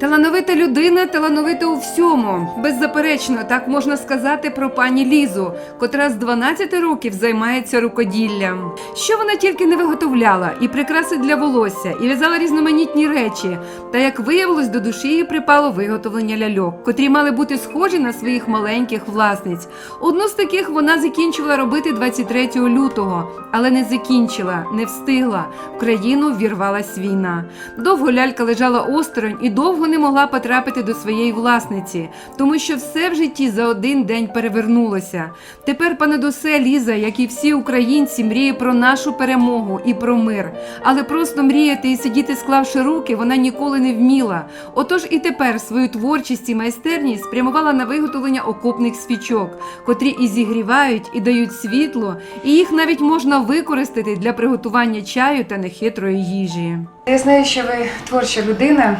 Талановита людина, талановита у всьому. Беззаперечно, так можна сказати про пані Лізу, котра з 12 років займається рукоділлям. Що вона тільки не виготовляла, і прикраси для волосся, і в'язала різноманітні речі. Та як виявилось, до душі її припало виготовлення ляльок, котрі мали бути схожі на своїх маленьких власниць. Одну з таких вона закінчувала робити 23 лютого, але не закінчила, не встигла. В країну ввірвалась війна. Довго лялька лежала осторонь і довго не могла потрапити до своєї власниці, тому що все в житті за один день перевернулося. Тепер панедосе Ліза, як і всі українці, мріє про нашу перемогу і про мир. Але просто мріяти і сидіти, склавши руки, вона ніколи не вміла. Отож і тепер свою творчість і майстерність спрямувала на виготовлення окопних свічок, котрі і зігрівають, і дають світло, і їх навіть можна використати для приготування чаю та нехитрої їжі. Я знаю, що ви творча людина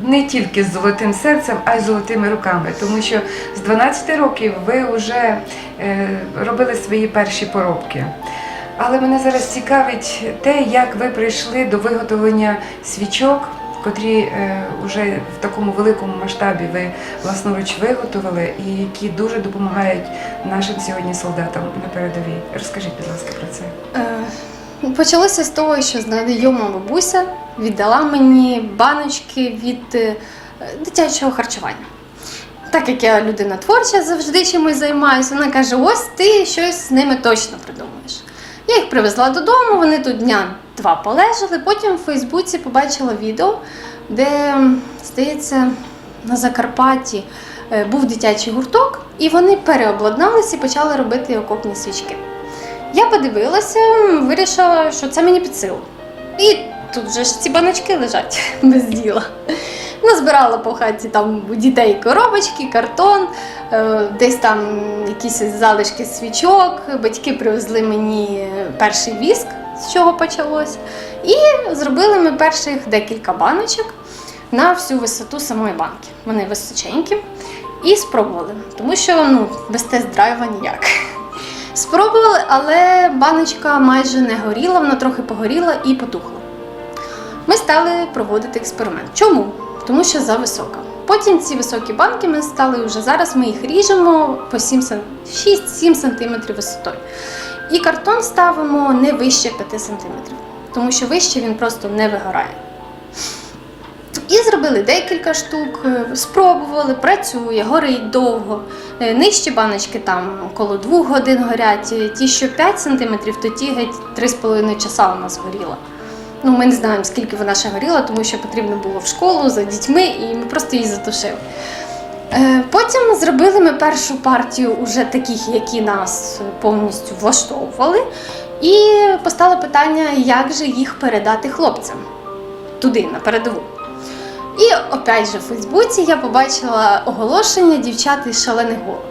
не тільки з золотим серцем, а й золотими руками, тому що з 12 років ви вже е, робили свої перші поробки. Але мене зараз цікавить те, як ви прийшли до виготовлення свічок, котрі е, вже в такому великому масштабі ви власноруч виготовили, і які дуже допомагають нашим сьогодні солдатам на передовій. Розкажіть, будь ласка, про це. Е, Почалося з того, що знайома бабуся віддала мені баночки від е, дитячого харчування. Так як я людина творча, завжди чимось займаюся, вона каже: ось ти щось з ними точно придумаєш. Я їх привезла додому, вони тут дня два полежали. Потім в Фейсбуці побачила відео, де, здається, на Закарпатті е, був дитячий гурток, і вони переобладналися і почали робити окопні свічки. Я подивилася, вирішила, що це мені під силу. І тут же ж ці баночки лежать без діла. Назбирала по хаті там у дітей коробочки, картон, е, десь там якісь залишки свічок. Батьки привезли мені перший віск, з чого почалось. І зробили ми перших декілька баночок на всю висоту самої банки. Вони височенькі. І спробували, тому що ну, без тест-драйва ніяк. Спробували, але баночка майже не горіла, вона трохи погоріла і потухла. Стали проводити експеримент. Чому? Тому що зависока. Потім ці високі банки ми стали вже зараз, ми їх ріжемо по 6-7 см висотою. І картон ставимо не вище 5 см, тому що вище він просто не вигорає. І зробили декілька штук, е, спробували, працює, горить довго. Е, Нижчі баночки там коло 2 годин горять. Е, Ті, що 5 см, то ті геть 3,5 часа у нас горіла. Ну, ми не знаємо, скільки вона ще горіла, тому що потрібно було в школу за дітьми, і ми просто її затушили. Е, Потім зробили ми першу партію уже таких, які нас повністю влаштовували. І постало питання, як же їх передати хлопцям туди, на передову. І опять же в Фейсбуці я побачила оголошення дівчат із шалених голок.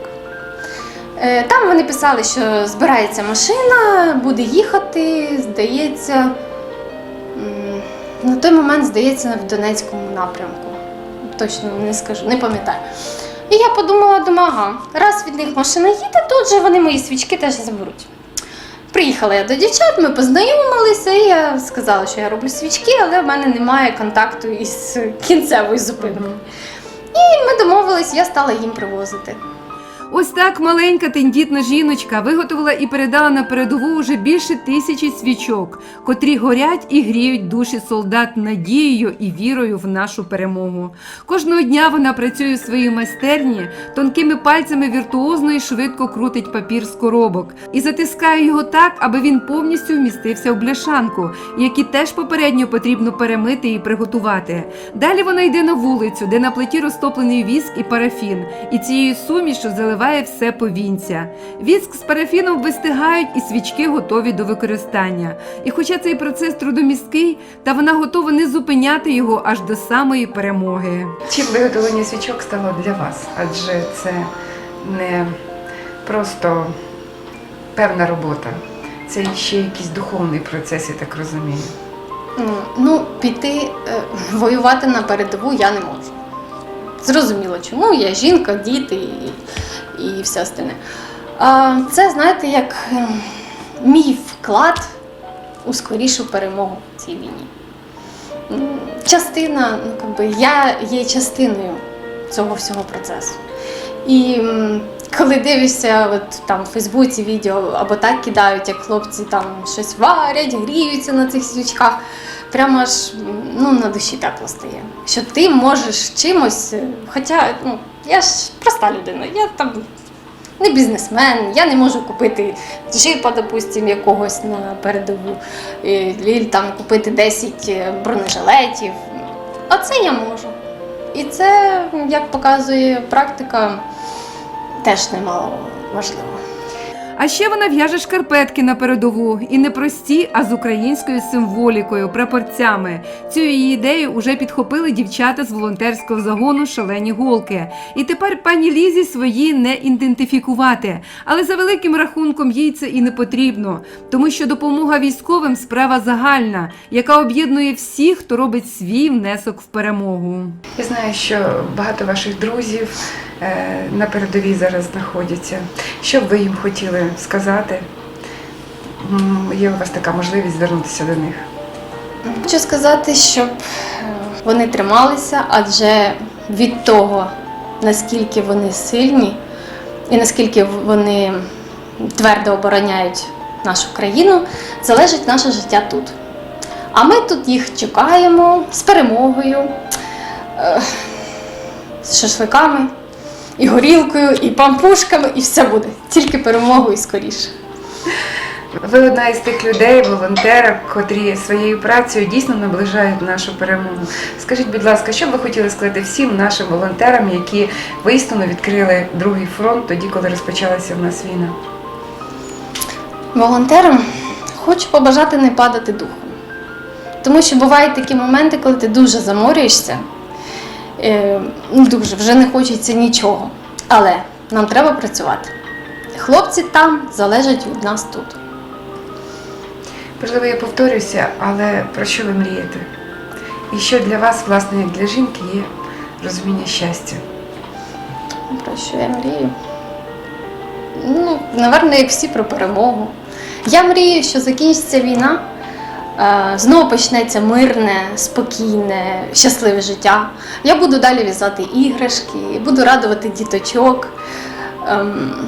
Е, Там вони писали, що збирається машина, буде їхати, здається, на той момент, здається, в Донецькому напрямку. Точно не скажу, не пам'ятаю. І я подумала, думаю, ага, раз від них машина їде, тут же вони мої свічки теж заберуть. Приїхала я до дівчат, ми познайомилися, і я сказала, що я роблю свічки, але в мене немає контакту із кінцевою зупинкою. І ми домовились, я стала їм привозити. Ось так маленька тендітна жіночка виготовила і передала на передову уже більше тисячі свічок, котрі горять і гріють душі солдат надією і вірою в нашу перемогу. Кожного дня вона працює в своїй майстерні, тонкими пальцями віртуозно і швидко крутить папір з коробок і затискає його так, аби він повністю вмістився в бляшанку, які теж попередньо потрібно перемити і приготувати. Далі вона йде на вулицю, де на плиті розтоплений віск і парафін, і цією сумішю заливає все повінця. Віск з парафіном вистигають, і свічки готові до використання. І хоча цей процес трудомісткий, та вона готова не зупиняти його аж до самої перемоги. Чим виготовлення свічок стало для вас? Адже це не просто певна робота, це ще якийсь духовний процес, я так розумію. Ну, піти е, воювати на передову я не можу. Зрозуміло, чому я жінка, діти і, все остальне. Це, знаєте, як е, мій вклад у скорішу перемогу в цій війні. Частина, ну якби я є частиною цього всього процесу. І коли дивишся, от там в Фейсбуці відео або так кидають, як хлопці там щось варять, гріються на цих свічках, прямо аж ну, на душі тепло стає. Що ти можеш чимось, е, хоча ну, я ж проста людина, я там не бізнесмен, я не можу купити джипа, допустим, якогось на передову, там купити 10 бронежилетів. А це я можу. І це, як показує практика, теж немало важливо. А ще вона в'яже шкарпетки на передову і не прості, а з українською символікою, прапорцями. Цю її ідею уже підхопили дівчата з волонтерського загону Шалені голки. І тепер пані Лізі свої не ідентифікувати. Але за великим рахунком їй це і не потрібно, тому що допомога військовим справа загальна, яка об'єднує всіх, хто робить свій внесок в перемогу. Я знаю, що багато ваших друзів е, на передовій зараз знаходяться. Що б ви їм хотіли сказати? Є у вас така можливість звернутися до них. Хочу сказати, щоб е, вони трималися, адже від того, наскільки вони сильні і наскільки вони твердо обороняють нашу країну, залежить наше життя тут. А ми тут їх чекаємо з перемогою, е, з шашликами, і горілкою, і пампушками, і все буде. Тільки перемогою скоріше. Ви одна із тих людей, волонтерів, котрі своєю працею дійсно наближають нашу перемогу. Скажіть, будь ласка, що б ви хотіли сказати всім нашим волонтерам, які виістину відкрили другий фронт тоді, коли розпочалася в нас війна? Волонтерам хочу побажати не падати духом. Тому що бувають такі моменти, коли ти дуже заморюєшся, ну, дуже вже не хочеться нічого. Але нам треба працювати. Хлопці там залежать від нас тут. Можливо, я повторюся, але про що ви мрієте? І що для вас, власне, як для жінки, є розуміння щастя? Про що я мрію? Ну, напевно, як всі про перемогу. Я мрію, що закінчиться війна, е, знову почнеться мирне, спокійне, щасливе життя. Я буду далі в'язати іграшки, буду радувати діточок. Ем,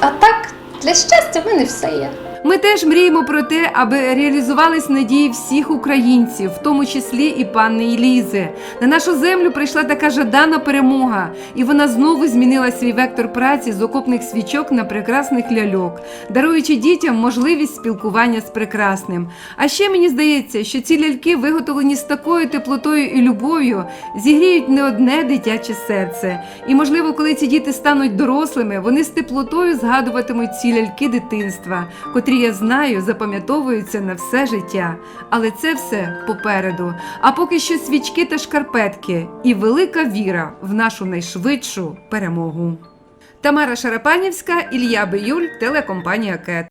А так, для щастя в мене все є. Ми теж мріємо про те, аби реалізувались надії всіх українців, в тому числі і пани Лізи. На нашу землю прийшла така жадана перемога, і вона знову змінила свій вектор праці з окопних свічок на прекрасних ляльок, даруючи дітям можливість спілкування з прекрасним. А ще мені здається, що ці ляльки, виготовлені з такою теплотою і любов'ю, зігріють не одне дитяче серце. І можливо, коли ці діти стануть дорослими, вони з теплотою згадуватимуть ці ляльки дитинства, котрі я знаю, запам'ятовуються на все життя. Але це все попереду. А поки що свічки та шкарпетки і велика віра в нашу найшвидшу перемогу. Тамара Шарапанівська, Ілья Биюль, телекомпанія Кет.